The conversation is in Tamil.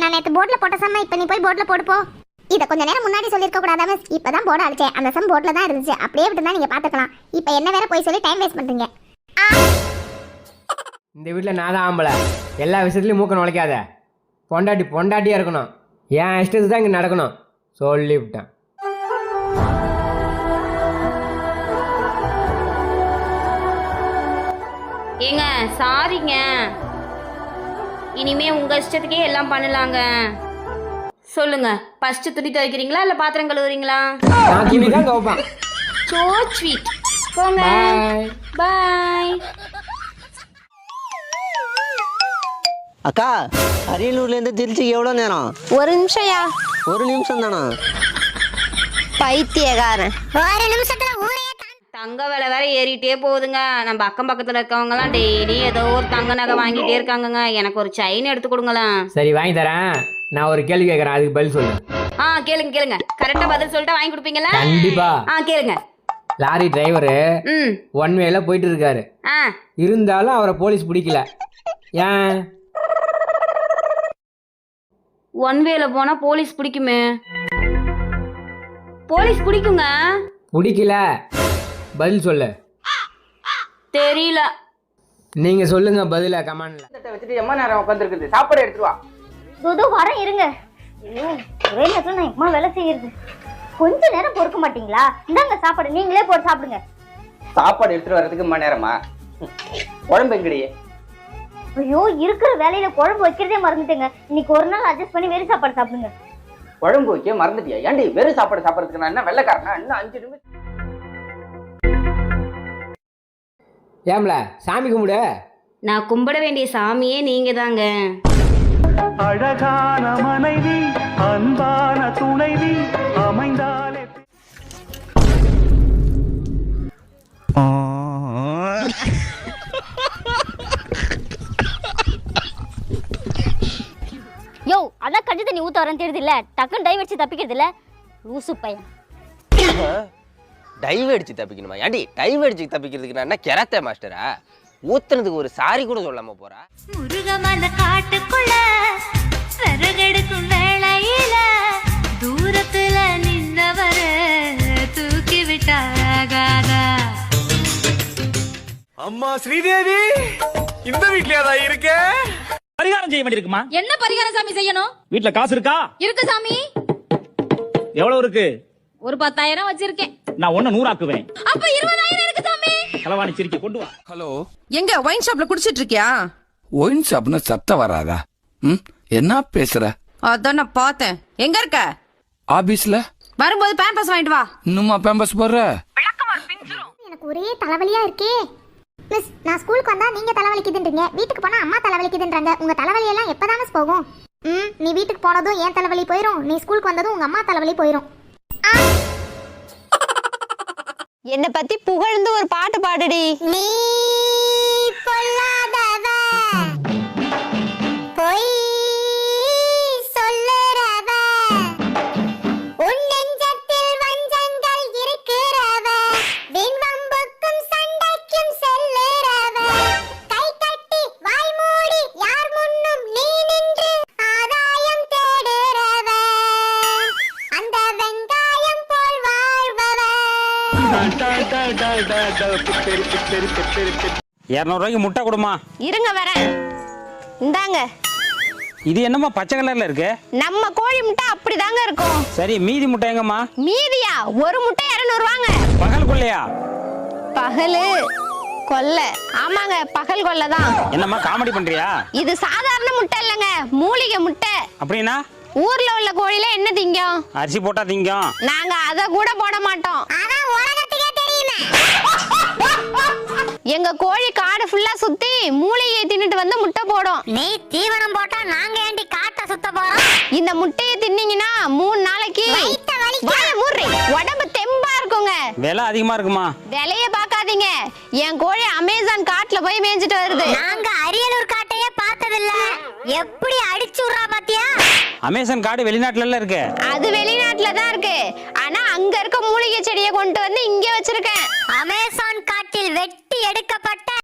நான் நேத்து போர்ட்ல போட்ட சம்ம இப்ப நீ போய் போர்ட்ல போடு போ. இத கொஞ்ச நேரம் முன்னாடி சொல்லிருக்க கூடாதா மிஸ் இப்பதான் போர்டு அடிச்சேன். அந்த சம் போர்ட்ல தான் இருந்துச்சு. அப்படியே விட்டு தான் நீங்க பாத்துக்கலாம். இப்ப என்ன வேற போய் சொல்லி டைம் வேஸ்ட் பண்றீங்க? இந்த வீட்டில் நான் தான் ஆம்பளை. எல்லா விஷயத்துலையும் மூக்க நுழைக்காத. பொண்டாட்டி பொண்டாட்டியாக இருக்கணும். என் இஷ்டத்துக்கு தான் இங்கே நடக்கணும். சொல்லிவிட்டேன் ஏங்க சாரிங்க. இனிமே உங்க இஷ்டத்துக்கே எல்லாம் பண்ணலாங்க. சொல்லுங்க ஃபர்ஸ்ட் துணி துவைக்கிறீங்களா இல்ல பாத்திரம் கழுவுறீங்களா? நான் துணி தான் துவைப்பேன். சோ ஸ்வீட் போங்க. பாய் பாய் அக்கா அரியலூர்லேருந்து திருச்சிக்கு எவ்வளோ நேரம்? ஒரு நிமிஷம்யா. ஒரு நிமிஷம் தானா? பைத்தியக்காரன். ஒரு நிமிஷத்துல ஊரே தங்க விலை வேற ஏறிட்டே போகுதுங்க. நம்ம அக்கம் பக்கத்துல இருக்கவங்கலாம் டெய்லி ஏதோ ஒரு தங்க நகை வாங்கிட்டே இருக்காங்கங்க. எனக்கு ஒரு செயின் எடுத்து கொடுங்களேன். சரி வாங்கி தரேன். நான் ஒரு கேள்வி கேட்குறேன் அதுக்கு பதில் சொல்லு. ஆ கேளுங்க கேளுங்க. கரெக்டா பதில் சொல்லிட்டா வாங்கி கொடுப்பீங்களா கண்டிப்பா. ஆ கேளுங்க. லாரி டிரைவரு ம். ஒன் வேல போயிட்டு இருக்காரு. ஆ. இருந்தாலும் அவரை போலீஸ் பிடிக்கல. ஏன்? ஒன் வேல போனா போலீஸ் பிடிக்குமே? போலீஸ் பிடிக்குங்க. பிடிக்கல. பதில் சொல்லு. தெரியல. நீங்க சொல்லுங்க பதில கமெண்ட்ல. வச்சுட்டு எம்மா நேரம் உட்காந்துருக்குது சாப்பாடு எடுத்துட்டு வா. துது வரேன் இருங்க. ஐயோ ஒரே நேரத்துல நான் எம்மா வேலை செய்யறது. கொஞ்ச நேரம் பொறுக்க மாட்டீங்களா? இந்தாங்க சாப்பாடு நீங்களே போட்டு சாப்பிடுங்க. சாப்பாடு எடுத்துட்டு வர்றதுக்கு மணி நேரமா. குழம்பு எங்கடி? ஐயோ இருக்கிற வேலையில குழம்பு வைக்கிறதே மறந்துட்டேங்க. இன்னைக்கு ஒரு நாள் அட்ஜஸ்ட் பண்ணி வெறும் சாப்பாடு சாப்பிடுங்க. குழம்பு வைக்க மறந்துட்டியா? ஏன்டி வெறும் சாப்பாடு சாப்பிடறதுக்கு நான் என்ன வெள்ளைக்காரனா? இன்னும் அஞ்சு நிமிஷம் ஏம்ல சாமி கும்பிடு. நான் கும்பிட வேண்டிய சாமியே நீங்க தாங்க அழகான மனைவி அன்பான துணைவி அமைந்தாலே. யோ அதான் கஞ்சி தண்ணி ஊத்த வரேன் தெரியுது இல்ல. டக்குன்னு டை வச்சு தப்பிக்கிறது இல்ல லூசு பையன். டைவ் அடிச்சு தப்பிக்கணுமா? ஏன்டி டைவ் அடிச்சு தப்பிக்கிறதுக்கு நான் என்ன கெராத்தே மாஸ்டரா ஊத்துனதுக்கு ஒரு சாரி கூட சொல்லாம போறா? முருகமன காட்டுக்குள்ள சரகெடுக்கும் வேளையில தூரத்துல நின்னவர தூக்கி விட்டாகாதா அம்மா ஸ்ரீதேவி இந்த வீட்லயாதா இருக்க? பரிகாரம் செய்ய வேண்டியிருக்குமா? என்ன பரிகாரம் சாமி செய்யணும்? வீட்ல காசு இருக்கா? இருக்கு சாமி. எவ்வளவு இருக்கு? ஒரு பத்தாயிரம் வச்சிருக்கேன். நான் ஒண்ணு நூறாக்குவேன். அப்ப இருபதாயிரம் இருக்கு சாமி களவாணி சிரிக்க கொண்டு வா. ஹலோ. எங்க ஒயின் ஷாப்ல குடிச்சிட்டு இருக்கியா? ஒயின் ஷாப்னு சத்தம் வராதா? ம்? என்ன பேசுற? அதான் நான் பார்த்தேன். எங்க இருக்க? ஆபீஸ்ல. வரும்போது பேம்பஸ் வாங்கிட்டு வா. இன்னுமா பேம்பஸ் போடுற? எனக்கு ஒரே தலைவலியா இருக்கே. மிஸ் நான் ஸ்கூலுக்கு வந்தா நீங்க தலைவலிக்குதுன்றீங்க. வீட்டுக்கு போனா அம்மா தலைவலிக்குதுன்றாங்க. உங்க தலைவலி எல்லாம் எப்பதான் மிஸ் போகும்? ம் நீ வீட்டுக்கு போனதும் ஏன் தலைவலி போயிடும் நீ ஸ்கூலுக்கு வந்ததும் உங்க அம்மா தலைவலி போயிடும் என்ன பத்தி புகழ்ந்து ஒரு பாட்டு பாடுடி. நீ இருநூறுவாய்க்கு முட்டை கொடுமா. இருங்க வரேன். இந்தாங்க. இது என்னம்மா பச்சை கலர்ல இருக்கு? நம்ம கோழி முட்டை அப்படிதாங்க இருக்கும். சரி மீதி முட்டை எங்கம்மா? மீதியா? ஒரு முட்டை இருநூறு வாங்க பகல் கொள்ளையா? பகலு. கொல்லை. ஆமாங்க பகல் கொல்லை தான் என்னம்மா காமெடி பண்றியா? இது சாதாரண முட்டை இல்லைங்க மூலிகை முட்டை. அப்படின்னா? ஊர்ல உள்ள கோழில என்ன திங்கும்? அரிசி போட்டா திங்கும். நாங்க அத கூட போட மாட்டோம். அதான் உலகத்துக்கே தெரியுமே. எங்க கோழி காடு ஃபுல்லா சுத்தி மூலிகையை தின்னுட்டு வந்து முட்டை போடும். நீ தீவனம் போட்டா நாங்க ஏண்டி காட்ட சுத்த போறோம்? இந்த முட்டையை தின்னீங்கன்னா மூணு நாளைக்கு. வாயை மூடுறி. உடம்பு தெம்பா இருக்குங்க. விலை அதிகமா இருக்குமா? விலைய பார்க்காதீங்க. என் கோழி அமேசான் காட்டுல போய் மேய்ஞ்சிட்டு வருது. நாங்க அரியலூர் காட்டையே பார்த்ததில்ல. எப்படி அடிச்சு விடுறா பாத்தியா? அமேசான் காடு வெளிநாட்டுல இருக்கு. அது வெளிநாட்டுல தான் இருக்கு. ஆனா அங்க இருக்க மூலிகை செடியை கொண்டு வந்து இங்க வச்சிருக்கேன். அமேசான் காட்டில் வெட்டி எடுக்கப்பட்ட